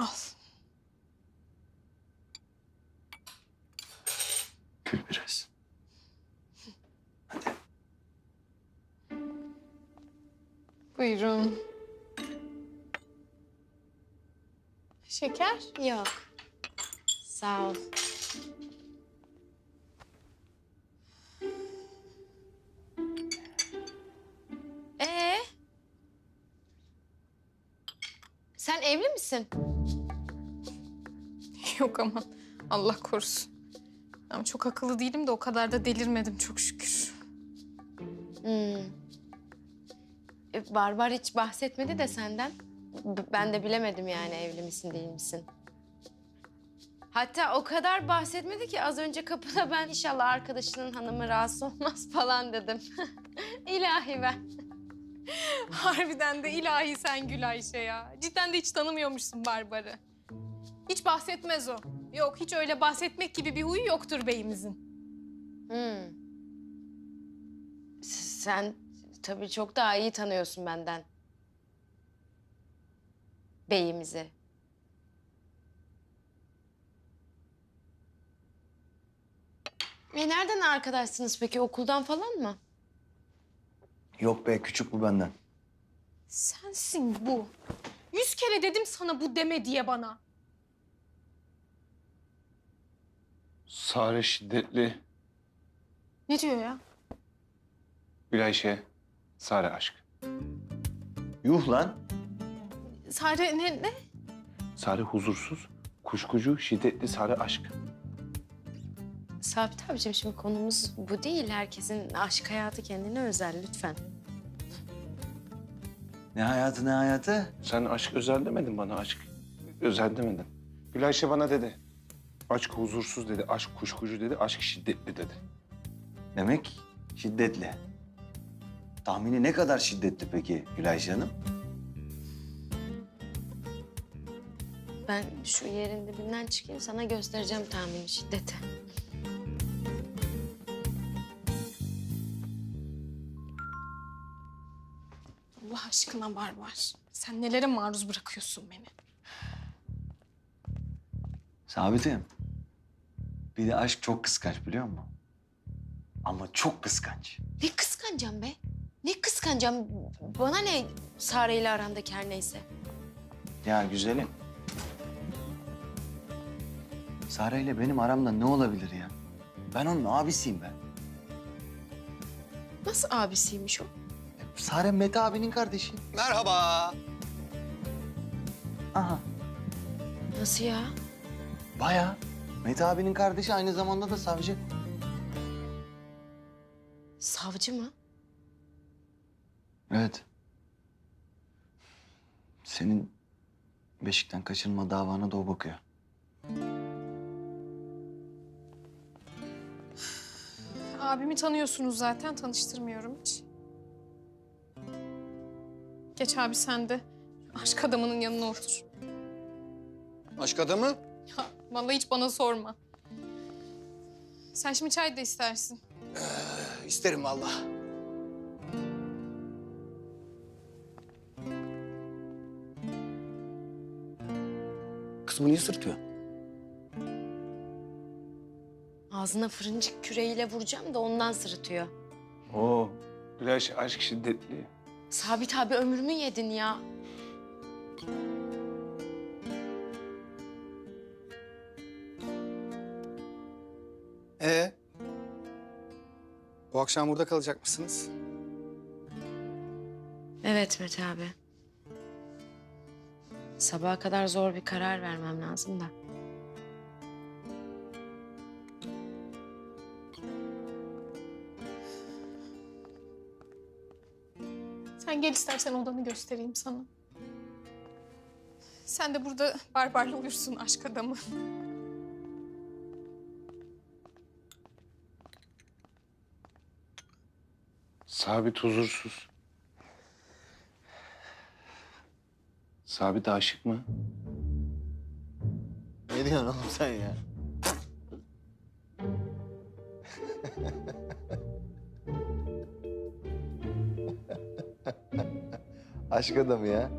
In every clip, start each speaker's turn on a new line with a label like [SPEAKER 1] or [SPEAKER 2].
[SPEAKER 1] Al.
[SPEAKER 2] Gül biraz.
[SPEAKER 1] Buyurun. Şeker?
[SPEAKER 3] Yok. Sağ ol. Ee? Sen evli misin?
[SPEAKER 1] Yok aman. Allah korusun. Ama çok akıllı değilim de o kadar da delirmedim çok şükür.
[SPEAKER 3] Hmm. E, Barbar hiç bahsetmedi de senden. Ben de bilemedim yani evli misin değil misin? Hatta o kadar bahsetmedi ki az önce kapıda ben inşallah arkadaşının hanımı rahatsız olmaz falan dedim. İlahi ben.
[SPEAKER 1] Harbiden de ilahi sen Gül Ayşe ya. Cidden de hiç tanımıyormuşsun Barbar'ı. Hiç bahsetmez o. Yok hiç öyle bahsetmek gibi bir huyu yoktur beyimizin.
[SPEAKER 3] Hmm. S- Sen tabii çok daha iyi tanıyorsun benden. Beyimizi. E nereden arkadaşsınız peki? Okuldan falan mı?
[SPEAKER 2] Yok be küçük bu benden.
[SPEAKER 1] Sensin bu. Yüz kere dedim sana bu deme diye bana.
[SPEAKER 4] Sare şiddetli,
[SPEAKER 1] Ne diyor ya?
[SPEAKER 4] Gülayşe, Sare aşk.
[SPEAKER 2] Yuh lan.
[SPEAKER 1] Sare ne, ne?
[SPEAKER 4] Sare huzursuz, kuşkucu, şiddetli Sare aşk.
[SPEAKER 3] Sabit abicim şimdi konumuz bu değil. Herkesin aşk hayatı kendine özel lütfen.
[SPEAKER 2] Ne hayatı ne hayatı?
[SPEAKER 4] Sen aşk özel demedin bana, aşk özel demedin. Gülayşe bana dedi. Aşk huzursuz dedi, aşk kuşkucu dedi, aşk şiddetli dedi.
[SPEAKER 2] Demek şiddetli. Tahmini ne kadar şiddetli peki Gülayşe Hanım?
[SPEAKER 3] Ben şu yerin dibinden çıkayım sana göstereceğim tahmini şiddeti.
[SPEAKER 1] Allah aşkına Barbar. Sen nelere maruz bırakıyorsun beni?
[SPEAKER 2] Sabit'im. Bir de aşk çok kıskanç biliyor musun? Ama çok kıskanç.
[SPEAKER 3] Ne kıskanacağım be? Ne kıskanacağım? Bana ne Sare ile arandaki her neyse.
[SPEAKER 2] Ya güzelim. Sare ile benim aramda ne olabilir ya? Ben onun abisiyim ben.
[SPEAKER 3] Nasıl abisiymiş o?
[SPEAKER 2] Sare Mete abinin kardeşi.
[SPEAKER 5] Merhaba.
[SPEAKER 2] Aha.
[SPEAKER 3] Nasıl ya?
[SPEAKER 2] Baya. Mete abinin kardeşi aynı zamanda da savcı.
[SPEAKER 3] Savcı mı?
[SPEAKER 2] Evet. Senin Beşik'ten kaçırılma davana da o bakıyor.
[SPEAKER 1] Abimi tanıyorsunuz zaten. Tanıştırmıyorum hiç. Geç abi sen de. Aşk adamının yanına otur.
[SPEAKER 5] Aşk adamı?
[SPEAKER 1] Ya vallahi hiç bana sorma. Sen şimdi çay da istersin.
[SPEAKER 5] İsterim vallahi. Kız bu niye sırtıyor?
[SPEAKER 3] Ağzına fırıncık küreğiyle vuracağım da ondan sırıtıyor.
[SPEAKER 4] Oo, Gülayşe aşk şiddetli.
[SPEAKER 3] Sabit abi ömrümü yedin ya.
[SPEAKER 5] Ee? Bu akşam burada kalacak mısınız?
[SPEAKER 3] Evet Mete abi. Sabaha kadar zor bir karar vermem lazım da.
[SPEAKER 1] Sen gel istersen odanı göstereyim sana. Sen de burada barbarla uyursun aşk adamı.
[SPEAKER 4] Sabit huzursuz. Sabit aşık mı?
[SPEAKER 2] Ne diyorsun oğlum sen ya? Aşk adamı ya.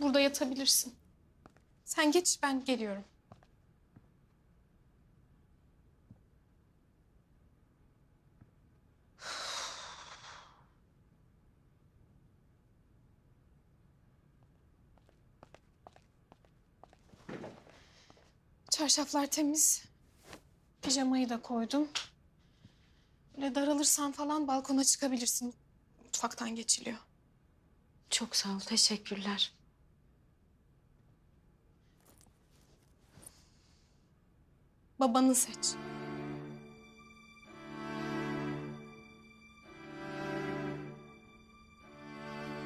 [SPEAKER 1] Burada Burada yatabilirsin. Sen geç ben geliyorum. Çarşaflar temiz. Pijamayı da koydum. Böyle daralırsan falan balkona çıkabilirsin. Mutfaktan geçiliyor.
[SPEAKER 3] Çok sağ ol, teşekkürler.
[SPEAKER 1] Babanı seç.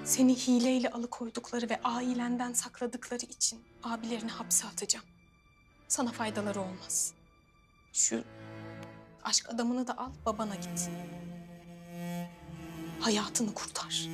[SPEAKER 1] Seni hileyle alıkoydukları ve ailenden sakladıkları için abilerini hapse atacağım. Sana faydaları olmaz. Şu aşk adamını da al, babana git. Hayatını kurtar.